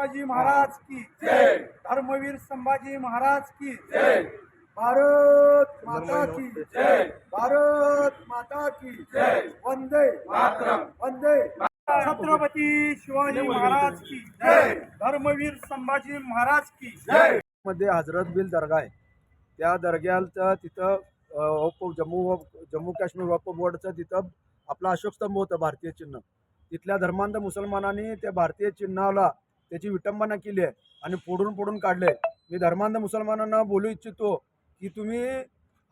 शिवाजी महाराज की जय. धर्मवीर संभाजी महाराज की जय. भारत माता की जय. भारत माता की जय. वंदे मातरम. वंदे छत्रपती शिवाजी महाराज की जय. धर्मवीर संभाजी महाराज की जय. मध्ये हजरत बिल दर्गा आहे. त्या दर्ग्याचं तिथं वक्फ जम्मू जम्मू काश्मीर वक्फ बोर्डचं तिथं आपला अशोक स्तंभ होतं भारतीय चिन्ह. तिथल्या धर्मांध मुसलमानांनी त्या भारतीय चिन्हाला त्याची विटंबना केली आहे आणि फोडून फोडून काढले मी धर्मांध मुसलमानांना बोलू इच्छितो की तुम्ही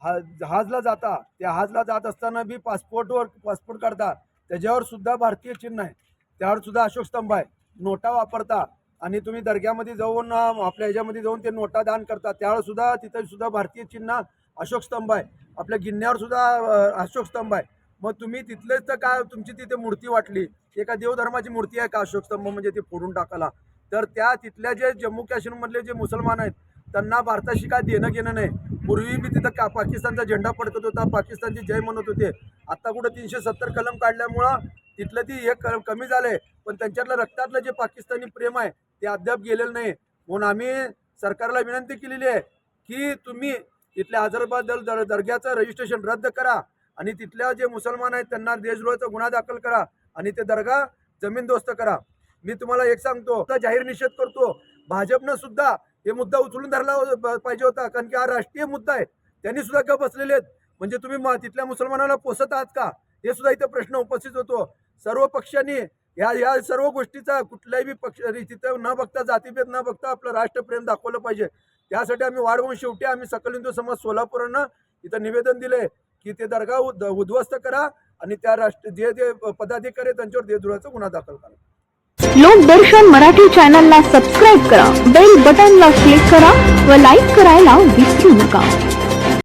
हा जहाजला जाता. त्या जहाजला जात असताना बी पासपोर्टवर पासपोर्ट काढता. त्याच्यावर सुद्धा भारतीय चिन्ह आहे. त्यावर सुद्धा अशोक स्तंभ आहे. नोटा वापरता आणि तुम्ही दर्ग्यामध्ये जाऊन आपल्या ह्याच्यामध्ये जाऊन ते नोटा दान करता. त्यावर सुद्धा तिथे सुद्धा भारतीय चिन्ह अशोक स्तंभ आहे. आपल्या गिन्यावर सुद्धा अशोक स्तंभ आहे. मग तुम्ही तिथलेच तर का तुमची तिथे मूर्ती वाटली. एका देवधर्माची मूर्ती आहे का अशोकस्तंभ म्हणजे ते फोडून टाकायला. तर त्या तिथल्या जे जम्मू काश्मीरमधले जे मुसलमान आहेत त्यांना भारताशी काय देणं घेणं नाही. पूर्वी मी तिथं का पाकिस्तानचा झेंडा पडकत होता पाकिस्तानची जय म्हणत होते. आत्ता कुठं तीनशे सत्तर कलम काढल्यामुळं तिथलं ती हे कलम कमी झालंय. पण त्यांच्यातलं रक्तातलं जे पाकिस्तानी प्रेम आहे ते अद्याप गेलेलं नाही. म्हणून आम्ही सरकारला विनंती केलेली आहे की तुम्ही तिथल्या हजरबादल दर दर्ग्याचं रजिस्ट्रेशन रद्द करा. आणि तिथल्या जे मुसलमान आहेत त्यांना देशद्रोहाचा गुन्हा दाखल करा आणि ते दर्गा जमीनदोस्त करा. मी तुम्हाला एक सांगतो जाहीर निषेध करतो. भाजपनं सुद्धा हे मुद्दा उचलून धरला हो-, पाहिजे होता कारण की हा राष्ट्रीय मुद्दा आहे. त्यांनी सुद्धा का बसलेले आहेत. म्हणजे तुम्ही तिथल्या मुसलमानाला पोसत आहात का? हे सुद्धा इथं प्रश्न उपस्थित होतो. सर्व पक्षांनी या या सर्व गोष्टीचा कुठल्याही पक्ष तिथं न बघता जातीभेद न बघता आपलं राष्ट्रप्रेम दाखवलं पाहिजे. त्यासाठी आम्ही वाढवून शेवटी आम्ही सकल हिंदू समाज सोलापूरनं इथं निवेदन दिले की ते दर्गा उद उद्ध्वस्त करा आणि त्या राष्ट्र जे जे पदाधिकारी त्यांच्यावर देशद्रोहाचा गुन्हा दाखल करा. लोकदर्शन मराठी चॅनलला सबस्क्राईब करा बेल बटनला क्लिक करा व लाईक करायला विसरू नका.